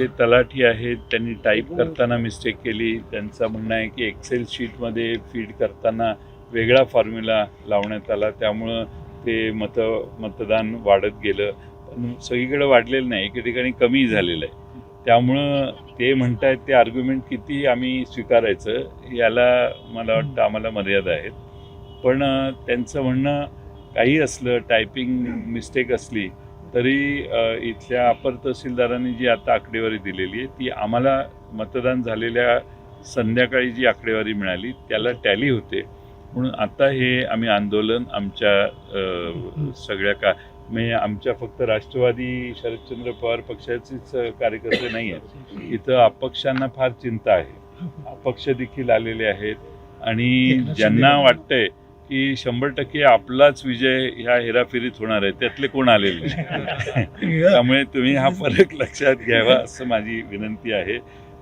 ते तलाठी आहेत त्यांनी टाईप करताना मिस्टेक केली. त्यांचं म्हणणं आहे की एक्सेल शीटमध्ये फीड करताना वेगळा फॉर्म्युला लावण्यात आला. त्यामुळं ते मत मतदान वाढत गेलं. पण सगळीकडे वाढलेलं नाही. एके ठिकाणी कमी झालेलं आहे. त्यामुळं ते म्हणतायत ते आर्ग्युमेंट किती आम्ही स्वीकारायचं याला मला वाटतं आम्हाला मर्यादा आहेत. पण त्यांचं म्हणणं काही असलं टायपिंग मिस्टेक असली तरी इथल्या अपर तहसीलदारांनी जी आता आकडेवारी दिलेली आहे ती आम्हाला मतदान झालेल्या संध्याकाळी जी आकडेवारी मिळाली त्याला टॅली होते. म्हणून आता हे आम्ही आंदोलन आमच्या सगळ्या का म्हणजे आमच्या फक्त राष्ट्रवादी शरदचंद्र पवार पक्षाचेच कार्यकर्ते नाही आहेत. इथं अपक्षांना फार चिंता आहे. अपक्ष देखील आलेले आहेत. आणि ज्यांना वाटतंय की शंभर टक्के आपलाच विजय ह्या हेराफेरीत होणार आहे त्यातले कोण आलेले. त्यामुळे तुम्ही हा फरक लक्षात घ्यावा असं माझी विनंती आहे